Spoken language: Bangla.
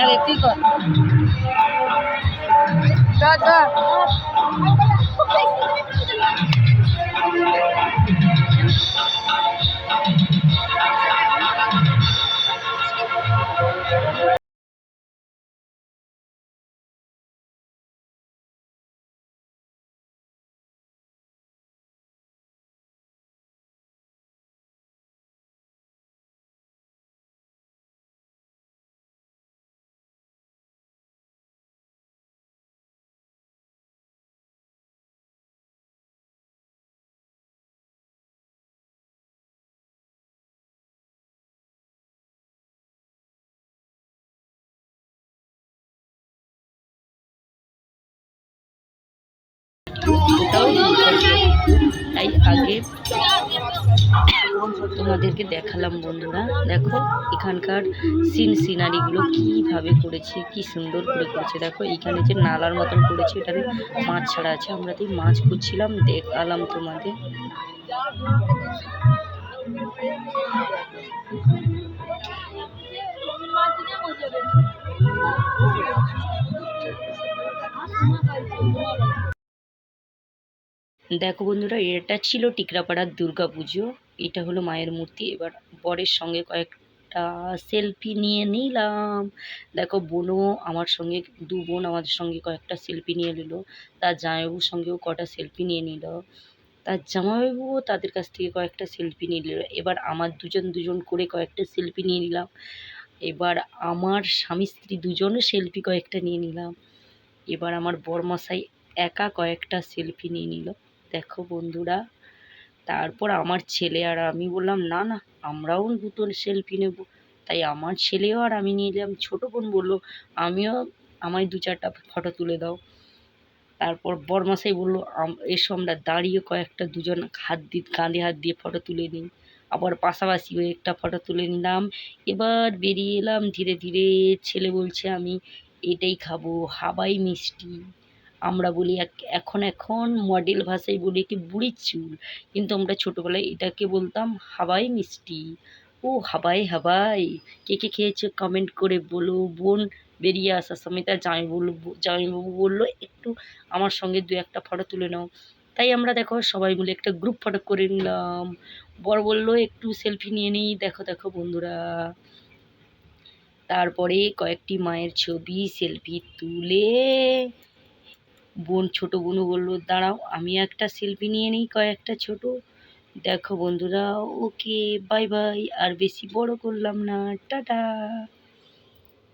আরে তুই কর দাদা তাই আগে তোমাদেরকে দেখালাম বন্ধুরা। দেখো, এখানকার সিন সিনারিগুলো কীভাবে করেছে, কি সুন্দর করে করেছে। দেখো এখানে যে নালার মতন করেছে, এটাতে মাছ ছাড়া আছে। আমরা তো মাছ খুঁজছিলাম, দেখালাম তোমাদের। দেখো বন্ধুরা, এটা ছিল টিকরাপাড়ার দুর্গা পুজো। এটা হলো মায়ের মূর্তি। এবার বরের সঙ্গে কয়েকটা সেলফি নিয়ে নিলাম। দেখো বোনও আমার সঙ্গে, দু বোন আমাদের সঙ্গে কয়েকটা সেলফি নিয়ে নিল। তার জামাইবাবুর সঙ্গেও কটা সেলফি নিয়ে নিল। তার জামাইবাবুও তাদের কাছ থেকে কয়েকটা সেলফি নিয়ে নিল। এবার আমার দুজন দুজন করে কয়েকটা সেলফি নিয়ে নিলাম। এবার আমার স্বামী স্ত্রী দুজনও সেলফি কয়েকটা নিয়ে নিলাম। এবার আমার বরমশাই একা কয়েকটা সেলফি নিয়ে নিল। দেখো বন্ধুরা, তারপর আমার ছেলে আর আমি বললাম, না না, আমরাও দুটো সেলফি নেব। তাই আমার ছেলেও আর আমি নিয়ে নিলাম ছোটো বোন বলল, আমিও আমায় দু চারটা ফটো তুলে দাও। তারপর বরমাসাই বলল এসো আমরা দাঁড়িয়ে কয়েকটা দুজন হাত দিয়ে কাঁধে হাত দিয়ে ফটো তুলে নিই। আবার পাশাপাশি হয়ে একটা ফটো তুলে নিলাম। এবার বেরিয়ে এলাম, ধীরে ধীরে ছেলে বলছে, আমি এটাই খাব হাবাই মিষ্টি। আমরা বলি এখন এখন মডেল ভাষায় বলি কি বুড়ির চুল। কিন্তু আমরা ছোটোবেলায় এটাকে বলতাম হাবাই মিষ্টি। ও হাবাই হাবাই কে কে খেয়েছো কমেন্ট করে বলো। বোন বেরিয়ে আসার সময় তার জামাই বলল জামাইবাবু বলল, একটু আমার সঙ্গে দু একটা ফটো তুলে নাও। তাই আমরা দেখো সবাই মিলে একটা গ্রুপ ফটো করে নিলাম। বর বলল, একটু সেলফি নিয়ে নিই, দেখো দেখো বন্ধুরা। তারপরে কয়েকটি মায়ের ছবি সেলফি তুলে বোন, ছোটো বোনও বলল, দাঁড়াও, আমি একটা সেলফি নিয়ে নিই, কয়েকটা ছোট। দেখো বন্ধুরা, ওকে বাই বাই আর বেশি বড় করলাম না, টাটা।